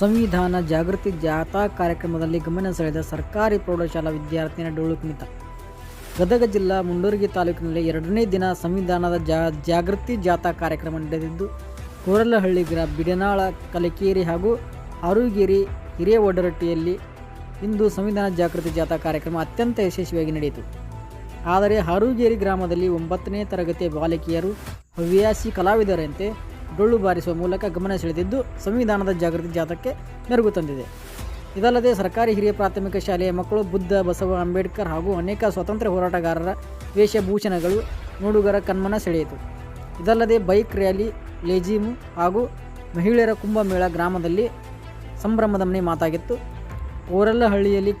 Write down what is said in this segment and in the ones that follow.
ಸಂವಿಧಾನ ಜಾಗೃತಿ ಜಾಥಾ ಕಾರ್ಯಕ್ರಮದಲ್ಲಿ ಗಮನ ಸೆಳೆದ ಸರ್ಕಾರಿ ಪ್ರೌಢಶಾಲಾ ವಿದ್ಯಾರ್ಥಿನಿ ಡೋಳು ಕುಣಿತ. ಗದಗ ಜಿಲ್ಲಾ ಮುಂಡೂರಿಗೆ ತಾಲೂಕಿನಲ್ಲಿ ಎರಡನೇ ದಿನ ಸಂವಿಧಾನದ ಜಾ, ಜಾಗೃತಿ ಜಾಥಾ ಕಾರ್ಯಕ್ರಮ ನಡೆದಿದ್ದು, ಕೋರಲಹಳ್ಳಿ ಗ್ರಾ, ಬಿಡನಾಳ, ಕಲಕೇರಿ ಹಾಗೂ ಅರುಗಿರಿ ಹಿರಿಯ ಒಡರಟ್ಟಿಯಲ್ಲಿ ಇಂದು ಸಂವಿಧಾನ ಜಾಗೃತಿ ಜಾಥಾ ಕಾರ್ಯಕ್ರಮ ಅತ್ಯಂತ ಯಶಸ್ವಿಯಾಗಿ ನಡೆಯಿತು. ಆದರೆ ಹಾರೂಗೇರಿ ಗ್ರಾಮದಲ್ಲಿ ಒಂಬತ್ತನೇ ತರಗತಿಯ ಬಾಲಕಿಯರು ಹವ್ಯಾಸಿ ಕಲಾವಿದರಂತೆ ಡೊಳ್ಳು ಬಾರಿಸುವ ಮೂಲಕ ಗಮನ ಸೆಳೆದಿದ್ದು ಸಂವಿಧಾನದ ಜಾಗೃತಿ ಜಾಥಾಕ್ಕೆ ಮೆರುಗು ತಂದಿದೆ. ಇದಲ್ಲದೆ ಸರ್ಕಾರಿ ಹಿರಿಯ ಪ್ರಾಥಮಿಕ ಶಾಲೆಯ ಮಕ್ಕಳು ಬುದ್ಧ, ಬಸವ, ಅಂಬೇಡ್ಕರ್ ಹಾಗೂ ಅನೇಕ ಸ್ವಾತಂತ್ರ್ಯ ಹೋರಾಟಗಾರರ ವೇಷಭೂಷಣಗಳು ನೋಡುಗರ ಕಣ್ಮನ ಸೆಳೆಯಿತು. ಇದಲ್ಲದೆ ಬೈಕ್ ರ್ಯಾಲಿ, ಲೇಜಿಮ್ ಹಾಗೂ ಮಹಿಳೆಯರ ಕುಂಭಮೇಳ ಗ್ರಾಮದಲ್ಲಿ ಸಂಭ್ರಮದ ಮನೆ ಮಾತಾಗಿತ್ತು. ಓರಲ್ಲಹಳ್ಳಿಯಲ್ಲಿ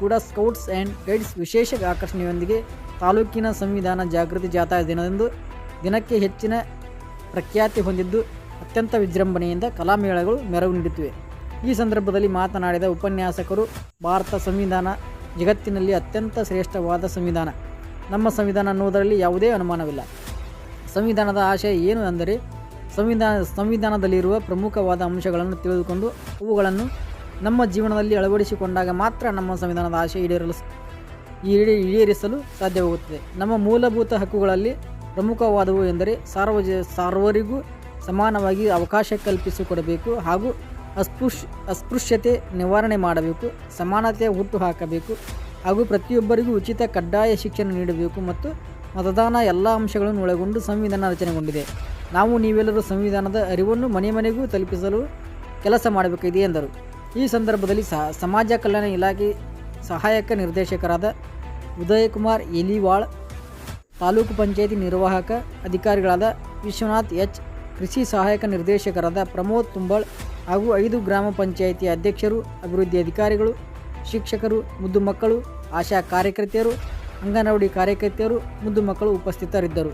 ಕೂಡ ಸ್ಕೌಟ್ಸ್ ಆ್ಯಂಡ್ ಗೈಡ್ಸ್ ವಿಶೇಷ ಆಕರ್ಷಣೆಯೊಂದಿಗೆ ತಾಲೂಕಿನ ಸಂವಿಧಾನ ಜಾಗೃತಿ ಜಾಥಾ ದಿನದಂದು ದಿನಕ್ಕೆ ಹೆಚ್ಚಿನ ಪ್ರಖ್ಯಾತಿ ಹೊಂದಿದ್ದು ಅತ್ಯಂತ ವಿಜೃಂಭಣೆಯಿಂದ ಕಲಾಮೇಳಗಳು ಮೆರಗು ನೀಡುತ್ತಿವೆ. ಈ ಸಂದರ್ಭದಲ್ಲಿ ಮಾತನಾಡಿದ ಉಪನ್ಯಾಸಕರು, ಭಾರತ ಸಂವಿಧಾನ ಜಗತ್ತಿನಲ್ಲಿ ಅತ್ಯಂತ ಶ್ರೇಷ್ಠವಾದ ಸಂವಿಧಾನ. ನಮ್ಮ ಸಂವಿಧಾನ ಅನ್ನುವುದರಲ್ಲಿ ಯಾವುದೇ ಅನುಮಾನವಿಲ್ಲ. ಸಂವಿಧಾನದ ಆಶಯ ಏನು ಅಂದರೆ, ಸಂವಿಧಾನ, ಸಂವಿಧಾನದಲ್ಲಿರುವ ಪ್ರಮುಖವಾದ ಅಂಶಗಳನ್ನು ತಿಳಿದುಕೊಂಡು ಅವುಗಳನ್ನು ನಮ್ಮ ಜೀವನದಲ್ಲಿ ಅಳವಡಿಸಿಕೊಂಡಾಗ ಮಾತ್ರ ನಮ್ಮ ಸಂವಿಧಾನದ ಆಶಯ ಈಡೇರಲು ಈಡೇ, ಈಡೇರಿಸಲು ಸಾಧ್ಯವಾಗುತ್ತದೆ. ನಮ್ಮ ಮೂಲಭೂತ ಹಕ್ಕುಗಳಲ್ಲಿ ಪ್ರಮುಖವಾದವು ಎಂದರೆ ಸಾರ್ವಜ, ಸಾರ್ವರಿಗೂ ಸಮಾನವಾಗಿ ಅವಕಾಶ ಕಲ್ಪಿಸಿಕೊಡಬೇಕು ಹಾಗೂ ಅಸ್ಪೃಶ್, ಅಸ್ಪೃಶ್ಯತೆ ನಿವಾರಣೆ ಮಾಡಬೇಕು ಸಮಾನತೆ ಹುಟ್ಟು ಹಾಕಬೇಕು ಹಾಗೂ ಪ್ರತಿಯೊಬ್ಬರಿಗೂ ಉಚಿತ ಕಡ್ಡಾಯ ಶಿಕ್ಷಣ ನೀಡಬೇಕು ಮತ್ತು ಮತದಾನ ಎಲ್ಲ ಅಂಶಗಳನ್ನು ಒಳಗೊಂಡು ಸಂವಿಧಾನ ರಚನೆಗೊಂಡಿದೆ. ನಾವು ನೀವೆಲ್ಲರೂ ಸಂವಿಧಾನದ ಅರಿವನ್ನು ಮನೆ ಮನೆಗೂ ತಲುಪಿಸಲು ಕೆಲಸ ಮಾಡಬೇಕಿದೆ ಎಂದರು. ಈ ಸಂದರ್ಭದಲ್ಲಿ ಸಹ ಸಮಾಜ ಕಲ್ಯಾಣ ಇಲಾಖೆ ಸಹಾಯಕ ನಿರ್ದೇಶಕರಾದ ಉದಯಕುಮಾರ್ ಎಲಿವಾಳ್ ತಾಲೂಕು ಪಂಚಾಯಿತಿ ನಿರ್ವಾಹಕ ಅಧಿಕಾರಿಗಳಾದ ವಿಶ್ವನಾಥ್ ಎಚ್, ಕೃಷಿ ಸಹಾಯಕ ನಿರ್ದೇಶಕರಾದ ಪ್ರಮೋದ್ ತುಂಬಾಳ್ ಹಾಗೂ ಐದು ಗ್ರಾಮ ಪಂಚಾಯಿತಿ ಅಧ್ಯಕ್ಷರು, ಅಭಿವೃದ್ಧಿ ಅಧಿಕಾರಿಗಳು, ಶಿಕ್ಷಕರು, ಮುದ್ದು ಮಕ್ಕಳು, ಆಶಾ ಕಾರ್ಯಕರ್ತೆಯರು, ಅಂಗನವಾಡಿ ಕಾರ್ಯಕರ್ತೆಯರು, ಮುದ್ದು ಮಕ್ಕಳು ಉಪಸ್ಥಿತರಿದ್ದರು.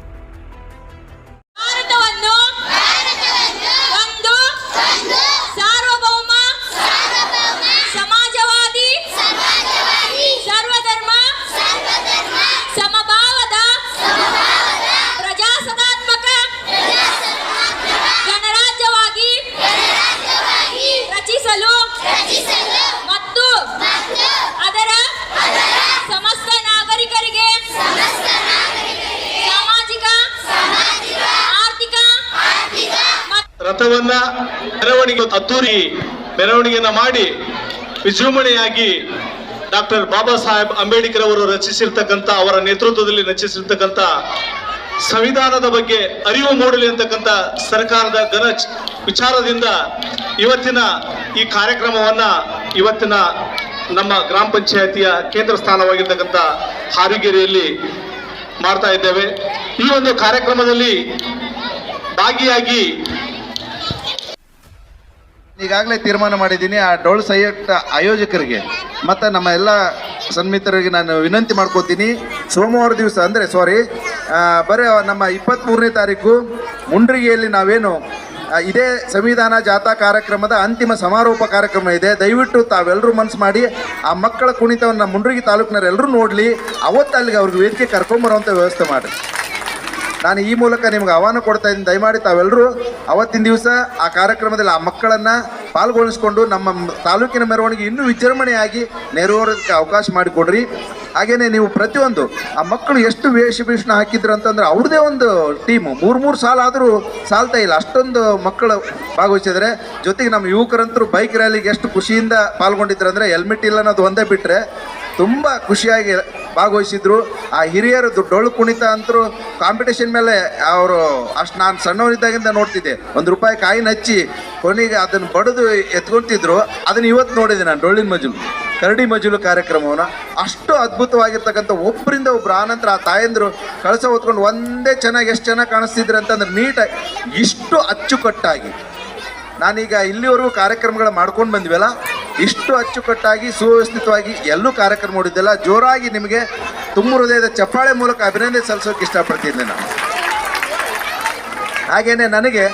ರಥವನ್ನ ಮೆರವಣಿಗೆ ಅದ್ದೂರಿ ಮೆರವಣಿಗೆಯನ್ನ ಮಾಡಿ ವಿಜೃಂಭಣೆಯಾಗಿ ಡಾಕ್ಟರ್ ಬಾಬಾ ಸಾಹೇಬ್ ಅಂಬೇಡ್ಕರ್ ಅವರು ರಚಿಸಿರ್ತಕ್ಕಂಥ, ಅವರ ನೇತೃತ್ವದಲ್ಲಿ ರಚಿಸಿರ್ತಕ್ಕಂಥ ಸಂವಿಧಾನದ ಬಗ್ಗೆ ಅರಿವು ಮೂಡಲಿ ಅಂತಕ್ಕಂಥ ಸರ್ಕಾರದ ಘನ ವಿಚಾರದಿಂದ ಇವತ್ತಿನ ಈ ಕಾರ್ಯಕ್ರಮವನ್ನ ಇವತ್ತಿನ ನಮ್ಮ ಗ್ರಾಮ ಪಂಚಾಯತಿಯ ಕೇಂದ್ರ ಸ್ಥಾನವಾಗಿರ್ತಕ್ಕಂಥ ಹಾರಿಗೆರೆಯಲ್ಲಿ ಮಾಡ್ತಾ ಇದ್ದೇವೆ. ಈ ಒಂದು ಕಾರ್ಯಕ್ರಮದಲ್ಲಿ ಭಾಗಿಯಾಗಿ ಈಗಾಗಲೇ ತೀರ್ಮಾನ ಮಾಡಿದ್ದೀನಿ. ಆ ಡೋಳು ಸೈಯಟ್ ಆಯೋಜಕರಿಗೆ ಮತ್ತು ನಮ್ಮ ಎಲ್ಲ ಸನ್ಮಿತರಿಗೆ ನಾನು ವಿನಂತಿ ಮಾಡ್ಕೋತೀನಿ. ಸೋಮವಾರ ದಿವಸ ಅಂದರೆ ಸಾರಿ ಬರೀ ನಮ್ಮ ಇಪ್ಪತ್ತ್ಮೂರನೇ ತಾರೀಕು ಮುಂಡ್ರಿಗೆಯಲ್ಲಿ ನಾವೇನು ಇದೇ ಸಂವಿಧಾನ ಜಾಥಾ ಕಾರ್ಯಕ್ರಮದ ಅಂತಿಮ ಸಮಾರೋಪ ಕಾರ್ಯಕ್ರಮ ಇದೆ. ದಯವಿಟ್ಟು ತಾವೆಲ್ಲರೂ ಮನಸ್ಸು ಮಾಡಿ, ಆ ಮಕ್ಕಳ ಕುಣಿತವನ್ನು ಮುಂಡ್ರಿಗಿ ತಾಲೂಕಿನವರೆಲ್ಲರೂ ನೋಡಲಿ. ಅವತ್ತು ಅಲ್ಲಿಗೆ ಅವ್ರಿಗೆ ವೇದಿಕೆ ಕರ್ಕೊಂಬರೋವಂಥ ವ್ಯವಸ್ಥೆ ಮಾಡಿ ನಾನು ಈ ಮೂಲಕ ನಿಮ್ಗೆ ಆಹ್ವಾನ ಕೊಡ್ತಾ ಇದ್ದೀನಿ. ದಯಮಾಡಿ ತಾವೆಲ್ಲರೂ ಅವತ್ತಿನ ದಿವಸ ಆ ಕಾರ್ಯಕ್ರಮದಲ್ಲಿ ಆ ಮಕ್ಕಳನ್ನು ಪಾಲ್ಗೊಳಿಸ್ಕೊಂಡು ನಮ್ಮ ತಾಲೂಕಿನ ಮೆರವಣಿಗೆ ಇನ್ನೂ ವಿಜೃಂಭಣೆಯಾಗಿ ನೆರವೇರೋದಕ್ಕೆ ಅವಕಾಶ ಮಾಡಿಕೊಡ್ರಿ. ಹಾಗೆಯೇ ನೀವು ಪ್ರತಿಯೊಂದು ಆ ಮಕ್ಕಳು ಎಷ್ಟು ವೇಷಭೂಷಣ ಹಾಕಿದ್ರು ಅಂತಂದ್ರೆ ಅವ್ರದ್ದೇ ಒಂದು ಟೀಮು ಮೂರು ಮೂರು ಸಾಲ ಆದರೂ ಸಾಲ್ತಾ ಇಲ್ಲ. ಅಷ್ಟೊಂದು ಮಕ್ಕಳು ಭಾಗವಹಿಸಿದರೆ ಜೊತೆಗೆ ನಮ್ಮ ಯುವಕರಂತರೂ ಬೈಕ್ ರ್ಯಾಲಿಗೆ ಎಷ್ಟು ಖುಷಿಯಿಂದ ಪಾಲ್ಗೊಂಡಿದ್ರು ಅಂದರೆ ಹೆಲ್ಮೆಟ್ ಇಲ್ಲ ಅನ್ನೋದು ಒಂದೇ ಬಿಟ್ಟರೆ ತುಂಬ ಖುಷಿಯಾಗಿ ಭಾಗವಹಿಸಿದ್ರು. ಆ ಹಿರಿಯರು ಡೊಳ್ಳು ಕುಣಿತ ಅಂತರೂ ಕಾಂಪಿಟೇಷನ್ ಮೇಲೆ ಅವರು ಅಷ್ಟು ನಾನು ಸಣ್ಣವನಿದ್ದಾಗಿಂದ ನೋಡ್ತಿದ್ದೆ. ಒಂದು ರೂಪಾಯಿ ಕಾಯಿನ ಹಚ್ಚಿ ಕೊನೆಗೆ ಅದನ್ನು ಬಡಿದು ಎತ್ಕೊಂತಿದ್ರು. ಅದನ್ನು ಇವತ್ತು ನೋಡಿದೆ ನಾನು ಡೊಳ್ಳಿನ ಮಜಲು, ಕರಡಿ ಮಜಲು ಕಾರ್ಯಕ್ರಮವನ್ನು. ಅಷ್ಟು ಅದ್ಭುತವಾಗಿರ್ತಕ್ಕಂಥ ಒಬ್ಬರಿಂದ ಒಬ್ರು ಆನಂತರ ಆ ತಾಯಂದರು ಕಳಸ ಹೊತ್ಕೊಂಡು ಒಂದೇ ಚೆನ್ನಾಗಿ ಎಷ್ಟು ಚೆನ್ನಾಗಿ ಕಾಣಿಸ್ತಿದ್ರು ಅಂತಂದ್ರೆ ನೀಟಾಗಿ ಇಷ್ಟು ಅಚ್ಚುಕಟ್ಟಾಗಿ. ನಾನೀಗ ಇಲ್ಲಿವರೆಗೂ ಕಾರ್ಯಕ್ರಮಗಳು ಮಾಡ್ಕೊಂಡು ಬಂದ್ವಲ್ಲ ಇಷ್ಟು ಅಚ್ಚುಕಟ್ಟಾಗಿ, ಸುವ್ಯವಸ್ಥಿತವಾಗಿ ಎಲ್ಲೂ ಕಾರ್ಯಕ್ರಮ ನೋಡಿದ್ದೆಲ್ಲ. ಜೋರಾಗಿ ನಿಮಗೆ ತುಂಬ ಹೃದಯದ ಚಪ್ಪಾಳೆ ಮೂಲಕ ಅಭಿನಂದನೆ ಸಲ್ಲಿಸೋಕೆ ಇಷ್ಟಪಡ್ತಿದ್ದೆ ನಾನು. ಹಾಗೆಯೇ ನನಗೆ